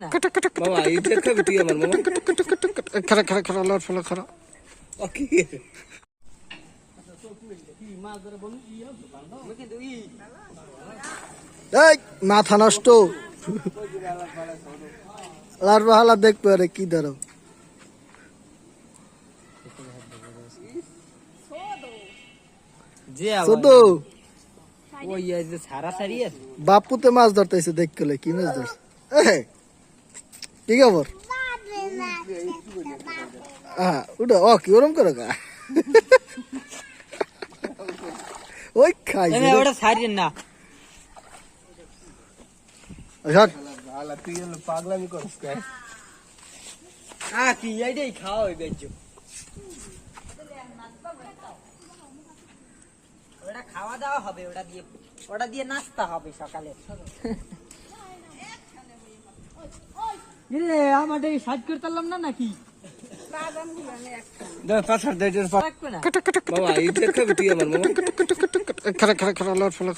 মামা এটা খাবি তুই আমার মামা। খারা খারা খারা লট ফলা খারা। ওকে মাথা নষ্ট। লার বাহালা দেখবে রে কি ধরো। বাপুতে মাছ ধরতেছে দেখ গেলে কি মাছ ধরছে? কি খবর? হ্যাঁ ওটা ও কি ওরম করো গা? ওই খাই ওটা সারি না। হট ভালো তুই হলো পাগলামি করিস কে? আ কি এইটাই খাও ওই বেজো ওটা খাওয়া দাওয়া হবে ওটা দিয়ে ওটা দিয়ে নাস্তা হবে সকালে। আমার সাজ করতে পারলাম না নাকি খারা খারা খারা লট ফলা